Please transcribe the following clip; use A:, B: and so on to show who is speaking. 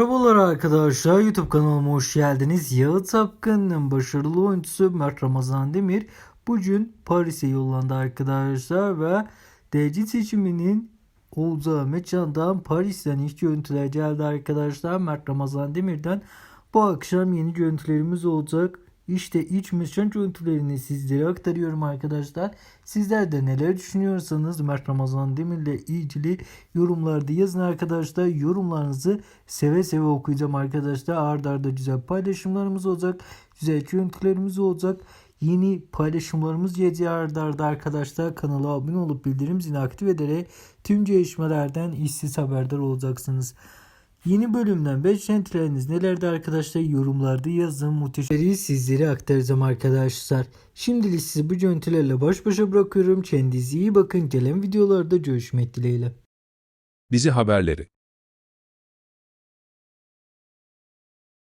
A: Merhabalar arkadaşlar YouTube kanalıma hoş geldiniz. Yağıt Sapkın'ın başarılı oyuncusu Mert Ramazan Demir bugün Paris'e yollandı arkadaşlar ve DC seçiminin olacağı mekandan Paris'ten ilk görüntüler geldi arkadaşlar. Mert Ramazan Demir'den bu akşam yeni görüntülerimiz olacak. İşte iç mekan görüntülerini sizlere aktarıyorum arkadaşlar. Sizler de neler düşünüyorsanız Mert Ramazan Demir'le ilgili yorumlarda yazın arkadaşlar. Yorumlarınızı seve seve okuyacağım arkadaşlar. Arda arda güzel paylaşımlarımız olacak. Güzel görüntülerimiz olacak. Yeni paylaşımlarımız gelecek arda arda arkadaşlar. Kanala abone olup bildirim zilini aktif ederek tüm gelişmelerden işsiz haberdar olacaksınız. Yeni bölümden beklentileriniz nelerdi arkadaşlar yorumlarda yazın muhteşemleri sizlere aktaracağım arkadaşlar. Şimdilik sizi bu görüntülerle baş başa bırakıyorum. Kendinize iyi bakın. Gelen videolarda görüşmek dileğiyle.
B: Dizi haberleri